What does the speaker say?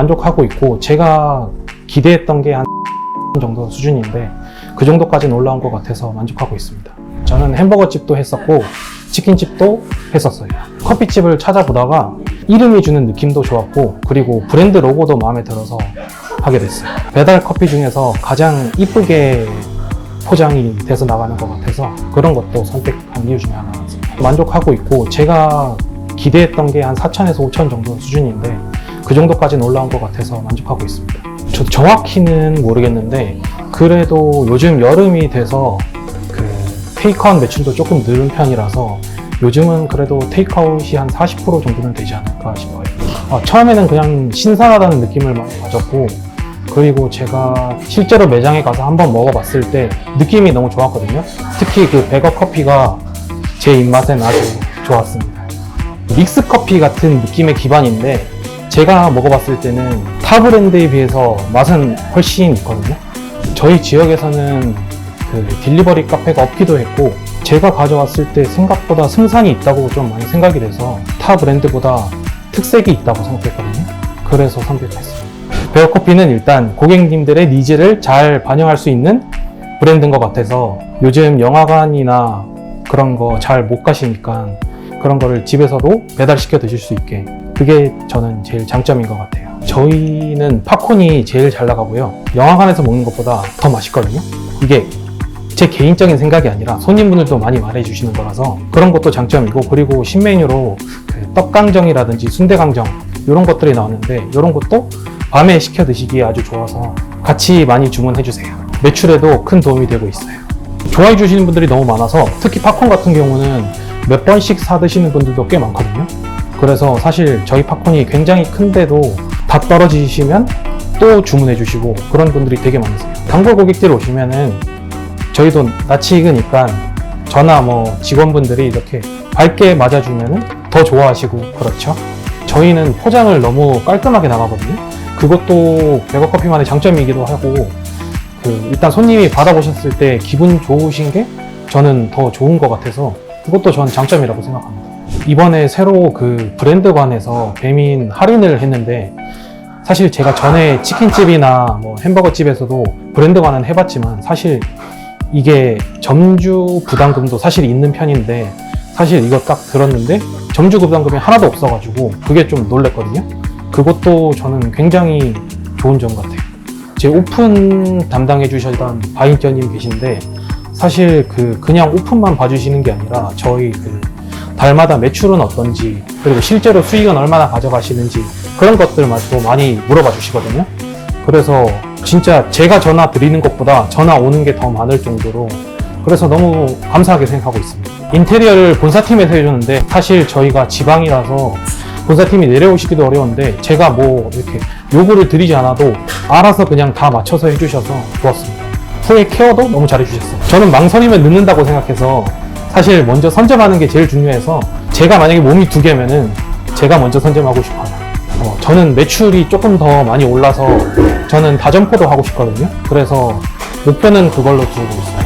만족하고 있고 제가 기대했던 게 한 정도 수준인데 그 정도까지는 올라온 것 같아서 만족하고 있습니다. 저는 햄버거 집도 했었고 치킨 집도 했었어요. 커피 집을 찾아보다가 이름이 주는 느낌도 좋았고 그리고 브랜드 로고도 마음에 들어서 하게 됐어요. 배달 커피 중에서 가장 이쁘게 포장이 돼서 나가는 것 같아서 그런 것도 선택한 이유 중에 하나였습니다. 만족하고 있고 제가 기대했던 게 한 4천에서 5천 정도 수준인데 그 정도까지는 올라온 것 같아서 만족하고 있습니다. 저도 정확히는 모르겠는데 그래도 요즘 여름이 돼서 그 테이크아웃 매출도 조금 늘은 편이라서 요즘은 그래도 테이크아웃이 한 40% 정도는 되지 않을까 싶어요. 아, 처음에는 그냥 신선하다는 느낌을 많이 가졌고 그리고 제가 실제로 매장에 가서 한번 먹어봤을 때 느낌이 너무 좋았거든요. 특히 그 백업 커피가 제 입맛엔 아주 좋았습니다. 믹스 커피 같은 느낌의 기반인데 제가 먹어봤을 때는 타 브랜드에 비해서 맛은 훨씬 있거든요. 저희 지역에서는 그 딜리버리 카페가 없기도 했고 제가 가져왔을 때 생각보다 승산이 있다고 좀 많이 생각이 돼서 타 브랜드보다 특색이 있다고 생각했거든요. 그래서 선택했습니다. 베어커피는 일단 고객님들의 니즈를 잘 반영할 수 있는 브랜드인 것 같아서 요즘 영화관이나 그런 거 잘 못 가시니까 그런 거를 집에서도 배달시켜 드실 수 있게 그게 저는 제일 장점인 것 같아요. 저희는 팝콘이 제일 잘 나가고요. 영화관에서 먹는 것보다 더 맛있거든요. 이게 제 개인적인 생각이 아니라 손님분들도 많이 말해주시는 거라서 그런 것도 장점이고 그리고 신메뉴로 그 떡강정이라든지 순대강정 이런 것들이 나왔는데 이런 것도 밤에 시켜 드시기에 아주 좋아서 같이 많이 주문해 주세요. 매출에도 큰 도움이 되고 있어요. 좋아해 주시는 분들이 너무 많아서 특히 팝콘 같은 경우는 몇 번씩 사 드시는 분들도 꽤 많거든요. 그래서 사실 저희 팝콘이 굉장히 큰데도 다 떨어지시면 또 주문해 주시고 그런 분들이 되게 많으세요. 단골 고객들 오시면은 저희도 낯이 익으니까 저나 뭐 직원분들이 이렇게 밝게 맞아주면은 더 좋아하시고 그렇죠. 저희는 포장을 너무 깔끔하게 나가거든요. 그것도 백업커피만의 장점이기도 하고 그 일단 손님이 받아보셨을 때 기분 좋으신 게 저는 더 좋은 것 같아서 그것도 저는 장점이라고 생각합니다. 이번에 새로 그 브랜드관에서 배민 할인을 했는데 사실 제가 전에 치킨집이나 뭐 햄버거집에서도 브랜드관은 해봤지만 사실 이게 점주 부담금도 사실 있는 편인데 사실 이거 딱 들었는데 점주 부담금이 하나도 없어가지고 그게 좀 놀랬거든요. 그것도 저는 굉장히 좋은 점 같아요. 제 오픈 담당해 주셨던 바인저님 계신데 사실 그 그냥 오픈만 봐주시는 게 아니라 저희 그 달마다 매출은 어떤지 그리고 실제로 수익은 얼마나 가져가시는지 그런 것들마저도 많이 물어봐 주시거든요. 그래서 진짜 제가 전화 드리는 것보다 전화 오는 게 더 많을 정도로 그래서 너무 감사하게 생각하고 있습니다. 인테리어를 본사팀에서 해주는데 사실 저희가 지방이라서 본사팀이 내려오시기도 어려운데 제가 뭐 이렇게 요구를 드리지 않아도 알아서 그냥 다 맞춰서 해주셔서 좋았습니다. 후에 케어도 너무 잘해주셨어요. 저는 망설이면 늦는다고 생각해서 사실 먼저 선점하는 게 제일 중요해서 제가 만약에 몸이 두 개면은 제가 먼저 선점하고 싶어요. 어, 저는 매출이 조금 더 많이 올라서 저는 다점포도 하고 싶거든요. 그래서 목표는 그걸로 두고 있어요.